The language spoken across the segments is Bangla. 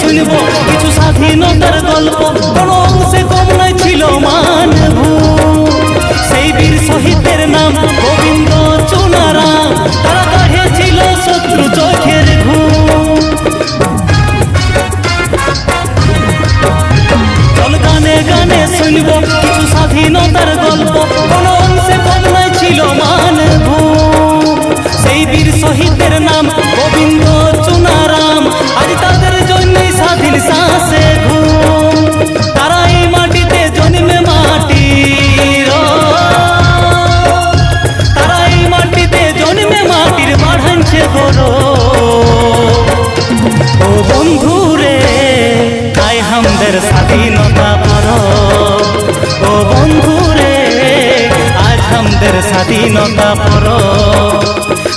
শুনব কিছু স্বাধীনতার গল্প। কোন অংশে কম নয় ছিল মানভূ। সেই বীর শহীদের নাম গোবিন্দ চুনারাম তারা কাঢ়েছিল শত্রু চোখের ঘুম গানে গানে শুনব কিছু স্বাধীনতার গল্প। কোন স্বাধীনতা পড়ো ও বন্ধু রে আজ হামদের স্বাধীনতা পড়ো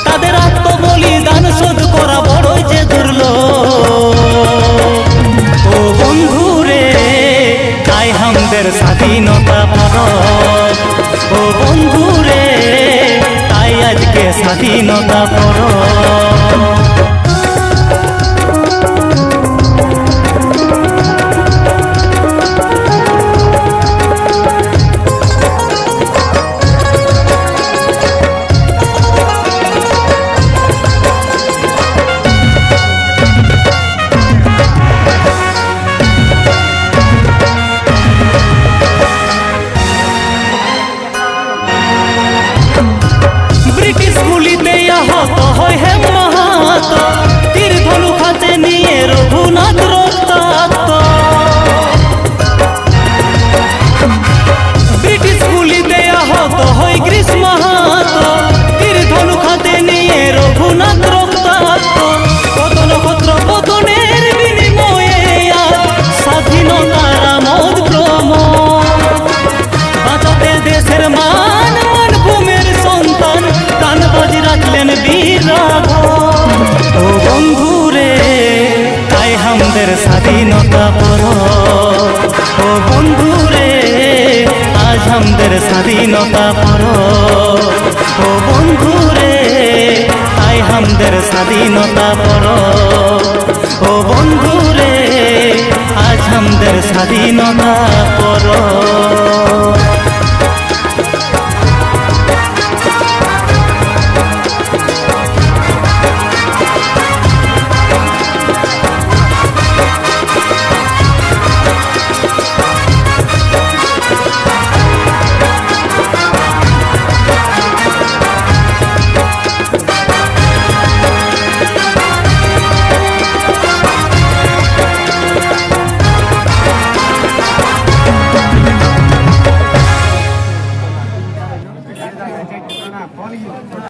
তাদের আত্মবলিদান শোধ করা বড়ই যে দুর্ল ও বন্ধু রে তাই হামদের স্বাধীনতা পড়ো ও বন্ধু রে তাই আজকে স্বাধীনতা পড়ো স্বাধীনতা পর ও বন্ধু রে আজ আমাদের স্বাধীনতা পর ও বন্ধু রে আই আমাদের স্বাধীনতা পর